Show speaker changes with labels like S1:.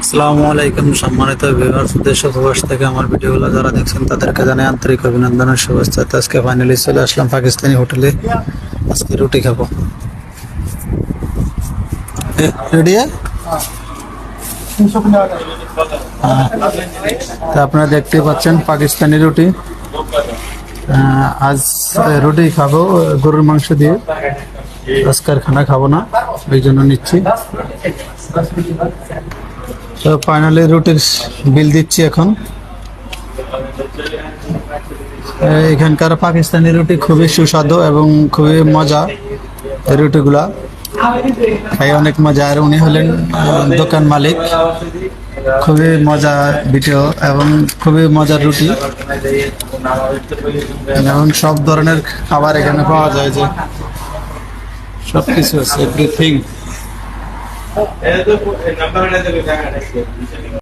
S1: আসসালামু আলাইকুম সম্মানিত ভিউয়ার্স দেশ প্রবাস থেকে আমার ভিডিওগুলো যারা দেখছেন, তাদেরকে জানাই আন্তরিক অভিনন্দন ও শুভেচ্ছা। তো আজকে ফাইনালি চলে আসলাম পাকিস্তানি হোটেলে। আজকে রুটি খাব। রেডি তো আপনারা দেখতে পাচ্ছেন পাকিস্তানি রুটি। আজ রুটি খাব, গরুর মাংস দিয়ে। আজকার খানা খাব না, ওই জন্য নিচ্ছি। তো ফাইনালি রুটির বিল দিচ্ছি এখন। এখানকার পাকিস্তানি রুটি খুবই সুস্বাদু এবং খুবই মজা রুটিগুলা। খাই অনেক মজা। আর উনি হলেন দোকান মালিক। খুবই মজা ভিডিও এবং খুবই মজার রুটি। এবং সব ধরনের খাবার এখানে পাওয়া যায় যে। সব কিছু আছে এভরিথিং
S2: நம்பர் இடத்துக்கு